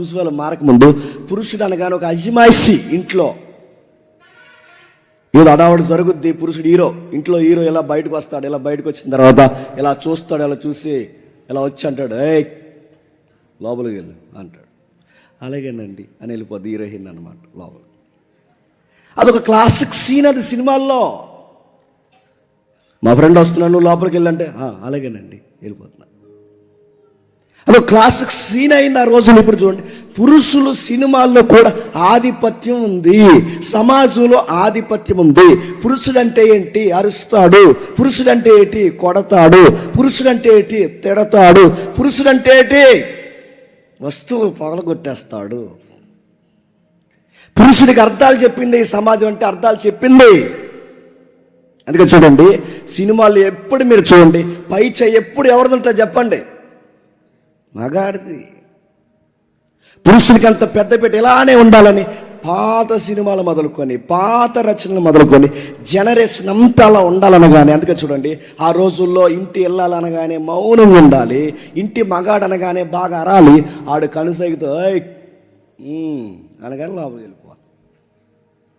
చూసి వాళ్ళు పురుషుడు అనగానే ఒక అజమాయిషి ఇంట్లో. ఏదో అడావుడు జరుగుద్ది పురుషుడు హీరో. ఇంట్లో హీరో ఇలా బయటకు వస్తాడు ఇలా బయటకు వచ్చిన తర్వాత ఇలా చూస్తాడు ఇలా చూసి ఇలా వచ్చి అంటాడు ఏ లోపలికి వెళ్ళు అంటాడు. అలాగేనండి అని వెళ్ళిపోద్ది హీరోయిన్ అనమాట లోపల. అదొక క్లాసిక్ సీన్ అది సినిమాల్లో. మా ఫ్రెండ్ వస్తున్నాను నువ్వు లోపలికి వెళ్ళంటే అలాగేనండి వెళ్ళిపోతున్నా. అదొక క్లాసిక్ సీన్ అయింది ఆ రోజులు ఇప్పుడు చూడండి పురుషులు సినిమాల్లో కూడా ఆధిపత్యం ఉంది. సమాజంలో ఆధిపత్యం ఉంది. పురుషుడంటే ఏంటి? అరుస్తాడు. పురుషుడంటే ఏంటి? కొడతాడు. పురుషుడంటే ఏంటి? తిడతాడు. పురుషుడంటే ఏంటి? వస్తువు పగలగొట్టేస్తాడు. పురుషుడికి అర్థాలు చెప్పింది ఈ సమాజం అంటే అర్థాలు చెప్పింది. అందుకే చూడండి సినిమాలు ఎప్పుడు మీరు చూడండి పై ఎప్పుడు ఎవరిది ఉంటుంది చెప్పండి. మగాడిది. పురుషునికి అంత పెద్ద పెట్టి ఇలానే ఉండాలని పాత సినిమాలు మొదలుకొని పాత రచనలు మొదలుకొని జనరేషన్ అంతా అలా ఉండాలనగానే అందుకే చూడండి ఆ రోజుల్లో ఇంటి వెళ్ళాలనగానే మౌనంగా ఉండాలి ఇంటి మగాడనగానే బాగా అరాలి ఆడు కనుసైగుతో అనగానే లోపలికి వెళ్ళిపో